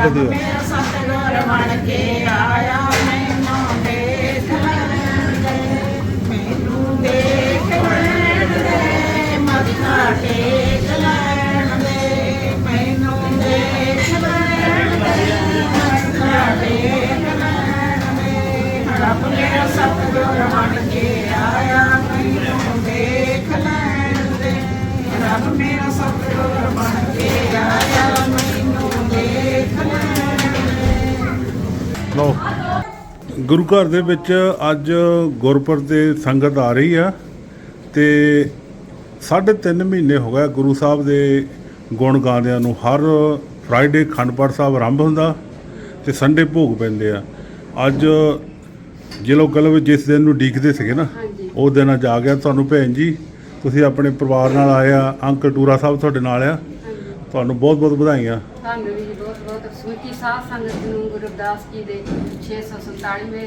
ਆ। ਮੇਰਾ ਸਤਿਗੁਰ ਬਣ ਕੇ ਆਇਆ ਮੈਨੂੰ ਦੇਖ ਲੈਣ ਦੇ ਮੈਨੂੰ ਦੇਖ ਲੈਣ ਦੇ ਮੱਥਾ ਟੇਕ ਲਓ। ਗੁਰੂ ਘਰ ਦੇ ਵਿੱਚ ਅੱਜ ਗੁਰਪੁਰਬ ਦੇ ਸੰਗਤ ਆ ਰਹੀ ਆ ਤੇ ਸਾਢੇ ਤਿੰਨ ਮਹੀਨੇ ਹੋ ਗਏ ਗੁਰੂ ਸਾਹਿਬ ਦੇ ਗੁਣ ਗਾਉਂਦਿਆਂ ਨੂੰ। ਹਰ ਫਰਾਈਡੇ ਖੰਡ ਪਾਠ ਸਾਹਿਬ ਆਰੰਭ ਹੁੰਦਾ ਤੇ ਸੰਡੇ ਭੋਗ ਪੈਂਦੇ ਆ। ਅੱਜ ਜੇ ਲੋਕ ਕਹਲੋ ਵੀ ਜਿਸ ਦਿਨ ਨੂੰ ਡੀਕਦੇ ਸੀਗੇ ਨਾ ਉਹ ਦਿਨ ਅੱਜ ਆ ਗਿਆ। ਤੁਹਾਨੂੰ ਭੈਣ ਜੀ ਤੁਸੀਂ ਆਪਣੇ ਪਰਿਵਾਰ ਨਾਲ ਆਏ ਆ। ਅੰਕਲ ਟੂਰਾ ਸਾਹਿਬ ਤੁਹਾਡੇ ਨਾਲ ਆ। ਤੁਹਾਨੂੰ ਬਹੁਤ ਬਹੁਤ ਵਧਾਈਆਂ ਤੁਹਾਨੂੰ ਵੀ ਬਹੁਤ ਬਹੁਤ ਸਮੁੱਚੀ ਸਾਧ ਸੰਗਤ ਨੂੰ ਗੁਰੂ ਰਵਿਦਾਸ ਜੀ ਦੇ 647ਵੇਂ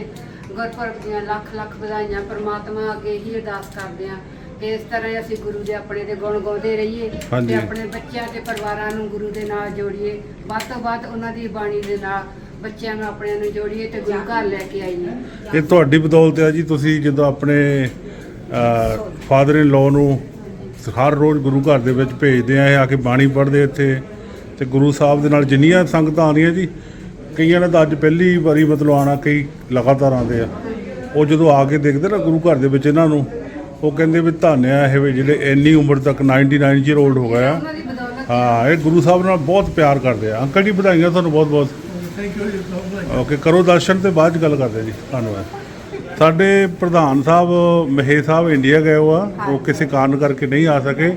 ਗੁਰਪੁਰਬ ਦੀਆਂ ਲੱਖ ਲੱਖ ਵਧਾਈਆਂ ਪ੍ਰਮਾਤਮਾ ਅੱਗੇ ਹੀ ਅਰਦਾਸ ਕਰਦੇ ਹਾਂ ਕਿ ਇਸ ਤਰ੍ਹਾਂ ਅਸੀਂ ਗੁਰੂ ਦੇ ਆਪਣੇ ਦੇ ਗੁਣ ਗਾਉਂਦੇ ਰਹੀਏ। ਤੇ ਆਪਣੇ ਬੱਚਿਆਂ ਤੇ ਪਰਿਵਾਰਾਂ ਨੂੰ ਗੁਰੂ ਦੇ ਨਾਲ ਜੋੜੀਏ ਵੱਧ ਤੋਂ ਵੱਧ ਉਹਨਾਂ ਦੀ ਬਾਣੀ ਦੇ ਨਾਲ ਬੱਚਿਆਂ ਨੂੰ ਆਪਣਿਆਂ ਨੂੰ ਜੋੜੀਏ ਤੇ ਗੁਰੂ ਘਰ ਲੈ ਕੇ ਆਈਏ ਇਹ ਤੁਹਾਡੀ ਬਦੌਲਤ ਹੈ ਜੀ ਤੁਸੀਂ ਜਦੋਂ ਆਪਣੇ ਫਾਦਰ ਇਨ ਲਾਅ ਨੂੰ ਹਰ ਰੋਜ਼ ਗੁਰੂ ਘਰ ਦੇ ਵਿੱਚ ਭੇਜਦੇ ਆ ਇਹ ਆ ਕੇ ਬਾਣੀ ਪੜ੍ਹਦੇ ਇੱਥੇ। ਤੇ ਗੁਰੂ ਸਾਹਿਬ ਦੇ ਨਾਲ ਜਿੰਨੀਆਂ ਸੰਗਤਾਂ ਆਉਂਦੀਆਂ ਜੀ ਕਈਆਂ ਨੇ ਤਾਂ ਅੱਜ ਪਹਿਲੀ ਵਾਰੀ ਮਤਲਬ ਆਉਣਾ ਕਈ ਲਗਾਤਾਰ ਆਉਂਦੇ ਆ। ਉਹ ਜਦੋਂ ਆ ਕੇ ਦੇਖਦੇ ਨਾ ਗੁਰੂ ਘਰ ਦੇ ਵਿੱਚ ਇਹਨਾਂ ਨੂੰ ਉਹ ਕਹਿੰਦੇ ਵੀ ਧੰਨ ਆ ਇਹ ਵੀ ਜਿਹੜੇ ਇੰਨੀ ਉਮਰ ਤੱਕ 99 ਈਅਰ 올ਡ ਹੋ ਗਏ ਆ। ਉਹਨਾਂ ਦੀ ਬਦੌਲਤ ਹਾਂ ਇਹ ਗੁਰੂ ਸਾਹਿਬ ਨਾਲ ਬਹੁਤ ਪਿਆਰ ਕਰਦੇ ਆ। ਅੰਕਲ ਜੀ ਵਧਾਈਆਂ ਤੁਹਾਨੂੰ ਬਹੁਤ ਬਹੁਤ ਓਕੇ ਕਰੋ ਦਰਸ਼ਨ ਤੇ ਬਾਅਦ ਚ ਗੱਲ ਕਰਦੇ ਜੀ। ਧੰਨਵਾਦ। ਸਾਡੇ ਪ੍ਰਧਾਨ ਸਾਹਿਬ ਮਹੇ ਸਾਹਿਬ ਇੰਡੀਆ ਗਏ ਹੋ ਆ ਉਹ ਕਿਸੇ ਕਾਰਨ ਕਰਕੇ ਨਹੀਂ ਆ ਸਕੇ।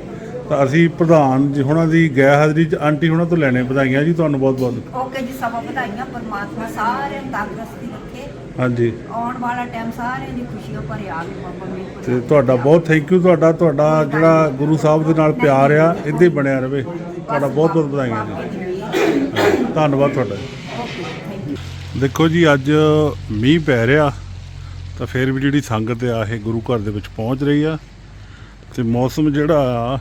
ਤਾਂ ਅਸੀਂ ਪ੍ਰਧਾਨ ਜੀ ਹੁਣਾਂ ਦੀ ਗੈਰ ਹਾਜ਼ਰੀ ਚ ਆਂਟੀ ਹੁਣਾਂ ਤੋਂ ਲੈਣੇ ਵਧਾਈਆਂ ਜੀ ਤੁਹਾਨੂੰ ਬਹੁਤ ਬਹੁਤ। ਓਕੇ ਜੀ ਸਭਾ ਵਧਾਈਆਂ ਪਰਮਾਤਮਾ ਸਾਰਿਆਂ ਨੂੰ ਤੰਦਰੁਸਤੀ ਰੱਖੇ। ਹਾਂਜੀ। ਆਉਣ ਵਾਲਾ ਟਾਈਮ ਸਾਰਿਆਂ ਦੀ ਖੁਸ਼ੀਆਂ ਭਰਿਆ ਆਵੇ ਬਾਬਾ ਮੇਰ ਤੇ ਤੁਹਾਡਾ ਬਹੁਤ ਥੈਂਕ ਯੂ ਤੁਹਾਡਾ ਤੁਹਾਡਾ ਜਿਹੜਾ ਗੁਰੂ ਸਾਹਿਬ ਦੇ ਨਾਲ ਪਿਆਰ ਆ ਇੱਦਾਂ ਹੀ ਬਣਿਆ ਰਵੇ। ਤੁਹਾਡਾ ਬਹੁਤ ਬਹੁਤ ਵਧਾਈਆਂ ਜੀ। ਧੰਨਵਾਦ ਤੁਹਾਡਾ। ਓਕੇ ਥੈਂਕ ਯੂ ਦੇਖੋ ਜੀ ਅੱਜ ਮੀਂਹ ਪੈ ਰਿਹਾ। ਤਾਂ ਫਿਰ ਵੀ ਜਿਹੜੀ ਸੰਗਤ ਆ ਇਹ ਗੁਰੂ ਘਰ ਦੇ ਵਿੱਚ ਪਹੁੰਚ ਰਹੀ ਆ। ਤੇ ਮੌਸਮ ਜਿਹੜਾ ਆ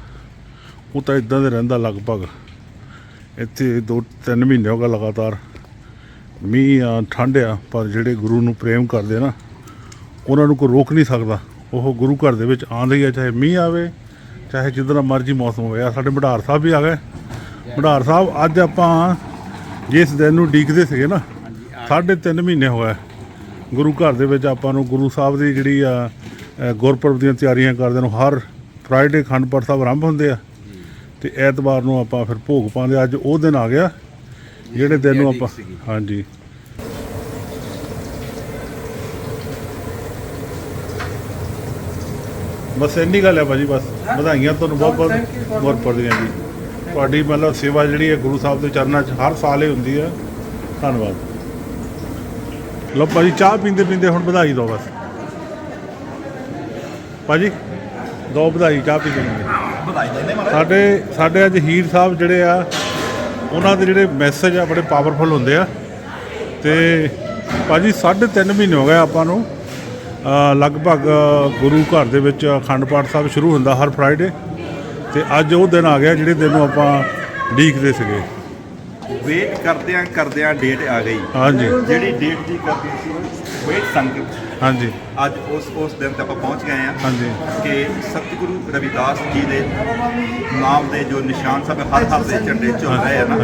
ਉਹ ਤਾਂ ਇਦਾਂ ਦੇ ਰਹਿੰਦਾ ਲਗਭਗ। ਇੱਥੇ 2-3 ਮਹੀਨੇ ਹੋ ਗਏ ਲਗਾਤਾਰ। ਮੀਂਹ ਆ ਠੰਡ ਆ ਪਰ ਜਿਹੜੇ ਗੁਰੂ ਨੂੰ ਪ੍ਰੇਮ ਕਰਦੇ ਆ ਨਾ ਉਹਨਾਂ ਨੂੰ ਕੋਈ ਰੋਕ ਨਹੀਂ ਸਕਦਾ। ਉਹ ਗੁਰੂ ਘਰ ਦੇ ਵਿੱਚ ਆਉਂਦੇ ਹੀ ਆ ਚਾਹੇ ਮੀਂਹ ਆਵੇ ਚਾਹੇ ਜਿੱਦਾਂ ਮਰਜ਼ੀ ਮੌਸਮ ਹੋਵੇ। ਆ ਸਾਡੇ ਮਢਾਰ ਸਾਹਿਬ ਵੀ ਆ ਗਏ। ਮਢਾਰ ਸਾਹਿਬ ਅੱਜ ਆਪਾਂ ਜਿਸ ਦਿਨ ਨੂੰ ਡੀਕਦੇ ਸੀਗੇ ਨਾ ਸਾਢੇ ਤਿੰਨ ਮਹੀਨੇ ਹੋ ਗਏ। ਗੁਰੂ ਘਰ ਦੇ ਵਿੱਚ ਆਪਾਂ ਨੂੰ ਗੁਰੂ ਸਾਹਿਬ ਦੀ ਜਿਹੜੀ ਆ ਗੁਰਪੁਰਬ ਦੀਆਂ ਤਿਆਰੀਆਂ ਕਰਦੇ ਨੂੰ ਹਰ ਫਰਾਈਡੇ ਖੰਡ ਪਾਠ ਸਾਹਿਬ ਆਰੰਭ ਹੁੰਦੇ ਆ। ਤੇ ਐਤਵਾਰ ਨੂੰ ਆਪਾਂ ਫਿਰ ਭੋਗ ਪਾਉਂਦੇ ਅੱਜ ਉਹ ਦਿਨ ਆ ਗਿਆ ਜਿਹੜੇ ਦਿਨ ਨੂੰ ਆਪਾਂ ਹਾਂਜੀ। ਬਸ ਇੰਨੀ ਗੱਲ ਹੈ ਭਾਜੀ ਬਸ ਵਧਾਈਆਂ ਤੁਹਾਨੂੰ ਬਹੁਤ ਬਹੁਤ ਗੁਰਪੁਰਬ ਦੀਆਂ ਜੀ। ਤੁਹਾਡੀ ਮਤਲਬ ਸੇਵਾ ਜਿਹੜੀ ਹੈ ਗੁਰੂ ਸਾਹਿਬ ਦੇ ਚਰਨਾਂ 'ਚ ਹਰ ਸਾਲ ਹੀ ਹੁੰਦੀ ਹੈ ਧੰਨਵਾਦ। ਲਓ ਭਾਜੀ ਚਾਹ ਪੀਂਦੇ ਪੀਂਦੇ ਹੁਣ ਵਧਾਈ ਦਿਓ ਬਸ। ਭਾਜੀ ਦੋ ਵਧਾਈ ਚਾਹ ਪੀਂਦੇ ਪੀਂਦੇ। ਸਾਡੇ ਸਾਡੇ ਅੱਜ ਹੀਰ ਸਾਹਿਬ ਜਿਹੜੇ ਆ ਉਹਨਾਂ ਦੇ ਜਿਹੜੇ ਮੈਸੇਜ ਆ ਬੜੇ ਪਾਵਰਫੁਲ ਹੁੰਦੇ ਆ। ਤੇ ਭਾਜੀ ਸਾਢੇ ਤਿੰਨ ਮਹੀਨੇ ਹੋ ਗਏ ਆਪਾਂ ਨੂੰ। ਲਗਭਗ ਗੁਰੂ ਘਰ ਦੇ ਵਿੱਚ ਅਖੰਡ ਪਾਠ ਸਾਹਿਬ ਸ਼ੁਰੂ ਹੁੰਦਾ ਹਰ ਫਰਾਈਡੇ ਤੇ ਅੱਜ ਉਹ ਦਿਨ ਆ ਗਿਆ ਜਿਹੜੇ ਦਿਨ ਨੂੰ ਆਪਾਂ ਡੀਕਦੇ ਸੀਗੇ। ਵੇਟ ਕਰਦਿਆਂ ਕਰਦਿਆਂ ਡੇਟ ਆ ਗਈ। ਹਾਂਜੀ। ਜਿਹੜੀ ਡੇਟ ਦੀ ਕਰਦੀ ਸੀ ਵੇਟ ਸੰਗਤ। ਹਾਂਜੀ। ਅੱਜ ਉਸ ਉਸ ਦਿਨ ਤੇ ਆਪਾਂ ਪਹੁੰਚ ਗਏ ਆ ਹਾਂਜੀ। ਕਿ ਸਤਿਗੁਰੂ ਰਵਿਦਾਸ ਜੀ ਦੇ ਨਾਮ ਦੇ ਜੋ ਨਿਸ਼ਾਨ ਸਭ ਹਰ ਹਰ ਦੇ ਝੰਡੇ ਝੁਲ ਰਹੇ ਆ ਨਾ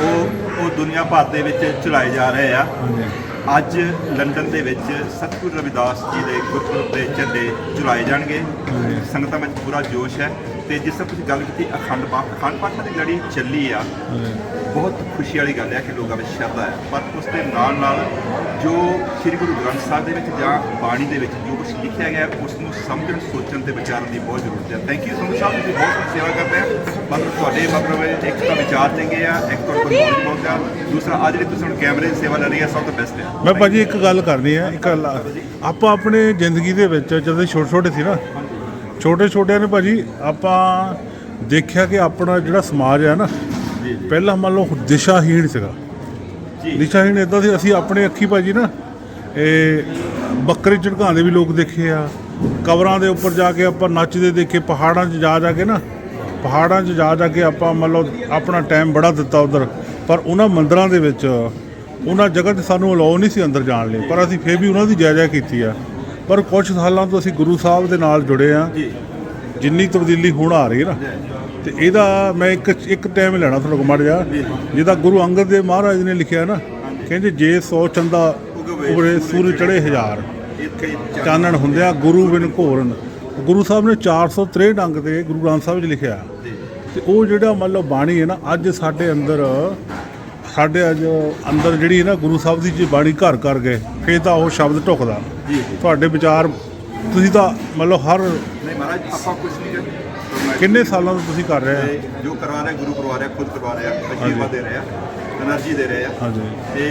ਉਹ ਉਹ ਦੁਨੀਆ ਭਰ ਦੇ ਵਿੱਚ ਚਲਾਏ ਜਾ ਰਹੇ ਆ। ਅੱਜ ਲੰਡਨ ਦੇ ਵਿੱਚ ਸਤਿਗੁਰੂ ਰਵਿਦਾਸ ਜੀ ਦੇ ਗੁਰਪੁਰਬ ਦੇ ਝੰਡੇ ਝੁਲਾਏ ਜਾਣਗੇ। ਸੰਗਤਾਂ ਵਿੱਚ ਪੂਰਾ ਜੋਸ਼ ਹੈ। ਤੇ ਜਿਸ ਤਰ੍ਹਾਂ ਤੁਸੀਂ ਗੱਲ ਕੀਤੀ ਅਖੰਡ ਪਾਠ ਅਖੰਡ ਪਾਠਾਂ ਦੀ ਲੜੀ ਚੱਲੀ ਆ। ਬਹੁਤ ਖੁਸ਼ੀ ਵਾਲੀ ਗੱਲ ਹੈ ਕਿ ਲੋਕਾਂ ਵਿੱਚ ਸ਼ਰਧਾ ਹੈ। ਪਰ ਉਸ ਦੇ ਨਾਲ ਨਾਲ ਜੋ ਸ੍ਰੀ ਗੁਰੂ ਗ੍ਰੰਥ ਸਾਹਿਬ ਦੇ ਵਿੱਚ ਜਾਂ ਬਾਣੀ ਦੇ ਵਿੱਚ ਜੋ ਕੁਝ ਲਿਖਿਆ ਗਿਆ ਹੈ, ਉਸ ਨੂੰ ਸਮਝਣ ਸੋਚਣ ਤੇ ਵਿਚਾਰਨ ਦੀ ਬਹੁਤ ਜ਼ਰੂਰਤ ਹੈ। ਥੈਂਕ ਯੂ ਸੰਧੂ ਸਾਹਿਬ ਤੁਸੀਂ ਬਹੁਤ ਸੋਹਣੀ ਸੇਵਾ ਕਰਦੇ ਆ। ਮਤਲਬ ਤੁਹਾਡੇ ਮਤਲਬ ਇੱਕ ਤਾਂ ਵਿਚਾਰ ਚੰਗੇ ਆ ਇੱਕ ਤੁਹਾਡੇ ਕੋਲ ਬਹੁਤ ਆ ਦੂਸਰਾ ਆ ਜਿਹੜੀ ਤੁਸੀਂ ਹੁਣ ਕੈਮਰੇ ਦੀ ਸੇਵਾ ਲੈ ਰਹੀ ਆ ਸਭ ਤੋਂ ਬੈਸਟ ਹੈ ਮੈਂ ਭਾਜੀ ਇੱਕ ਗੱਲ ਕਰਨੀ ਹੈ ਇੱਕ ਗੱਲ ਆਪਾਂ ਆਪਣੇ ਜ਼ਿੰਦਗੀ ਦੇ ਵਿੱਚ ਜਦੋਂ ਛੋਟੇ ਛੋਟੇ ਸੀ ਨਾ ਛੋਟੇ ਛੋਟਿਆਂ ਨੇ ਭਾਜੀ ਆਪਾਂ ਦੇਖਿਆ ਕਿ ਆਪਣਾ ਜਿਹੜਾ ਸਮਾਜ ਹੈ ਨਾ ਪਹਿਲਾਂ ਮੰਨ ਲਓ ਦਿਸ਼ਾਹੀਣ ਸੀਗਾ। ਦਿਸ਼ਾਹੀਣ ਇਦਾਂ ਸੀ ਅਸੀਂ ਆਪਣੇ ਅੱਖੀ ਭਾਜੀ ਨਾ ਇਹ ਬੱਕਰੇ ਝੜਕਾਉਂਦੇ ਵੀ ਲੋਕ ਦੇਖੇ ਆ ਕਬਰਾਂ ਦੇ ਉੱਪਰ ਜਾ ਕੇ ਆਪਾਂ ਨੱਚਦੇ ਦੇਖੇ ਪਹਾੜਾਂ 'ਚ ਜਾ ਜਾ ਕੇ ਨਾ ਪਹਾੜਾਂ 'ਚ ਜਾ ਜਾ ਕੇ ਆਪਾਂ ਮੰਨ ਲਓ ਆਪਣਾ ਟਾਈਮ ਬੜਾ ਦਿੱਤਾ ਉਧਰ। ਪਰ ਉਹਨਾਂ ਮੰਦਰਾਂ ਦੇ ਵਿੱਚ ਉਹਨਾਂ ਜਗ੍ਹਾ ਤੇ ਸਾਨੂੰ ਅਲਾਉ ਨਹੀਂ ਸੀ ਅੰਦਰ ਜਾਣ ਲਈ ਪਰ ਅਸੀਂ ਫੇਰ ਵੀ ਉਹਨਾਂ ਦੀ ਜਾਇਜ਼ਾ ਕੀਤੀ ਆ। ਪਰ ਕੁਝ ਸਾਲਾਂ ਤੋਂ ਅਸੀਂ ਗੁਰੂ ਸਾਹਿਬ ਦੇ ਨਾਲ ਜੁੜੇ ਆ ਜਿੰਨੀ ਤਬਦੀਲੀ ਹੁਣ ਆ ਰਹੀ ਹੈ ਨਾ ਤੇ ਇਹਦਾ ਮੈਂ ਇੱਕ ਇੱਕ ਟਾਈਮ ਲੈਣਾ ਤੁਹਾਡੇ ਕੋਲ ਮੜ ਜਾ। ਜਿਹਦਾ ਗੁਰੂ ਅੰਗਦ ਦੇਵ ਮਹਾਰਾਜ ਨੇ ਲਿਖਿਆ ਨਾ ਕਹਿੰਦੇ ਜੇ 100 ਚੰਦਾ ਉਗਰੇ ਸੂਰਜ ਚੜੇ ਹਜ਼ਾਰ। ਚਾਨਣ ਹੁੰਦਿਆ ਗੁਰੂ ਬਿਨ ਘੋਰਨ। ਗੁਰੂ ਸਾਹਿਬ ਨੇ 463 ਅੰਗ ਤੇ ਗੁਰੂ ਗ੍ਰੰਥ ਸਾਹਿਬ 'ਚ ਲਿਖਿਆ। ਤੇ ਉਹ ਜਿਹੜਾ ਮੰਨ ਲਓ ਬਾਣੀ ਹੈ ਨਾ ਅੱਜ ਸਾਡੇ ਅੰਦਰ ਸਾਡੇ ਅੱਜ ਅੰਦਰ ਜਿਹੜੀ ਹੈ ਨਾ ਗੁਰੂ ਸਾਹਿਬ ਦੀ ਜੇ ਬਾਣੀ ਘਰ ਕਰ ਗਏ ਫੇਰ ਤਾਂ ਉਹ ਸ਼ਬਦ ਢੁਕਦਾ। ਤੁਹਾਡੇ ਵਿਚਾਰ ਤੁਸੀਂ ਤਾਂ ਮਤਲਬ ਹਰ ਨਹੀਂ ਮਹਾਰਾਜ ਆਪਾਂ ਕੁਝ ਨਹੀਂ ਕਰ ਕਿੰਨੇ ਸਾਲਾਂ ਤੋਂ ਤੁਸੀਂ ਕਰ ਰਹੇ ਹੋ ਜੋ ਕਰਵਾ ਰਿਹਾ ਗੁਰੂ ਕਰਵਾ ਰਿਹਾ ਖੁਦ ਕਰਵਾ ਰਿਹਾ ਅਸ਼ੀਰਵਾਦ ਦੇ ਰਿਹਾ એનર્ਜੀ ਦੇ ਰਿਹਾ। ਹਾਂਜੀ। ਤੇ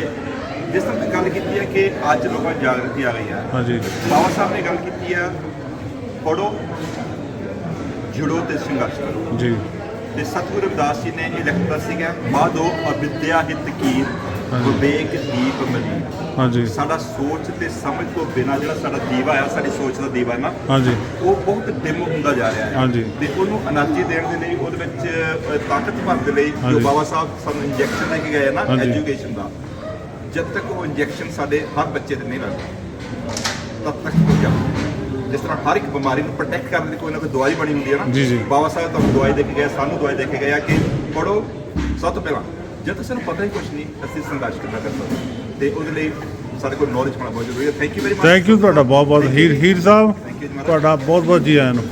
ਜਿਸ ਤਰ੍ਹਾਂ ਗੱਲ ਕੀਤੀ ਹੈ ਕਿ ਅੱਜ ਲੋਕਾਂ ਦੀ ਜਾਗਰਤੀ ਆ ਗਈ ਹੈ। ਹਾਂਜੀ। ਬਾਬਾ ਸਾਹਿਬ ਨੇ ਗੱਲ ਕੀਤੀ ਹੈ ਪੜੋ ਜੁੜੋ ਤੇ ਸੰਘਰਸ਼ ਕਰੋ। ਜੀ। ਤੇ ਸਤਿਗੁਰੂ ਰਵਿਦਾਸ ਜੀ ਨੇ ਇਹ ਲਿਖਤਾ ਸੀਗਾ ਮਾਧੋ ਅਵਿਦਿਆ ਹਿਤ ਕੀਰ ਵਿਵੇਕ ਦੀਪ ਮਲੀ। ਹਾਂਜੀ। ਸਾਡਾ ਸੋਚ ਤੇ ਸਮਝ ਤੋਂ ਬਿਨਾ ਜਿਹੜਾ ਸਾਡਾ ਦੀਵਾ ਆ ਸਾਡੀ ਸੋਚ ਦਾ ਦੀਵਾ ਨਾ ਹਾਂਜੀ। ਉਹ ਬਹੁਤ ਡਿਮ ਹੁੰਦਾ ਜਾ ਰਿਹਾ ਹੈ। ਹਾਂਜੀ। ਤੇ ਉਹਨੂੰ એનર્ਜੀ ਦੇਣ ਦੇ ਲਈ ਉਹਦੇ ਵਿੱਚ ਤਾਕਤ ਭਰ ਦੇ ਲਈ ਜੋ ਬਾਬਾ ਸਾਹਿਬ ਸਾਨੂੰ ਇੰਜੈਕਸ਼ਨ ਲੈ ਕੇ ਗਏ ਨਾ ਐਜੂਕੇਸ਼ਨ ਦਾ ਜਦ ਤੱਕ ਉਹ ਇੰਜੈਕਸ਼ਨ ਸਾਡੇ ਹਰ ਬੱਚੇ ਤੇ ਨਹੀਂ ਲੱਗਦਾ ਤਦ ਤੱਕ ਹੋ ਜਾਂਦਾ ਜਿਸ ਤਰ੍ਹਾਂ ਹਰ ਇੱਕ ਬਿਮਾਰੀ ਨੂੰ ਪ੍ਰੋਟੈਕਟ ਕਰਨ ਦੀ ਕੋਈ ਨਾ ਕੋਈ ਦਵਾਈ ਬਣੀ ਹੁੰਦੀ ਹੈ ਨਾ ਬਾਬਾ ਸਾਹਿਬ ਤੁਹਾਨੂੰ ਦਵਾਈ ਦੇ ਕੇ ਗਏ ਸਾਨੂੰ ਦਵਾਈ ਦੇ ਕੇ ਗਏ ਆ ਕਿ ਪੜੋ ਸਭ ਤੋਂ ਪਹਿਲਾਂ। ਜਦ ਤੱਕ ਸਾਨੂੰ ਪਤਾ ਹੀ ਕੁਛ ਨਹੀਂ ਅਸੀਂ ਸੰਘਰਸ਼ ਕਿੱਦਾਂ ਕਰ ਸਕਦੇ? ਤੇ ਉਹਦੇ ਲਈ ਸਾਡੇ ਕੋਲ ਨੌਲੇਜ ਹੋਣਾ ਬਹੁਤ ਜ਼ਰੂਰੀ ਹੈ। Thank you very much thank you ਤੁਹਾਡਾ ਬਹੁਤ ਬਹੁਤ ਹੀਰ ਹੀਰ ਸਾਹਿਬ। ਤੁਹਾਡਾ ਬਹੁਤ ਬਹੁਤ ਜੀ ਆਇਆਂ ਨੂੰ।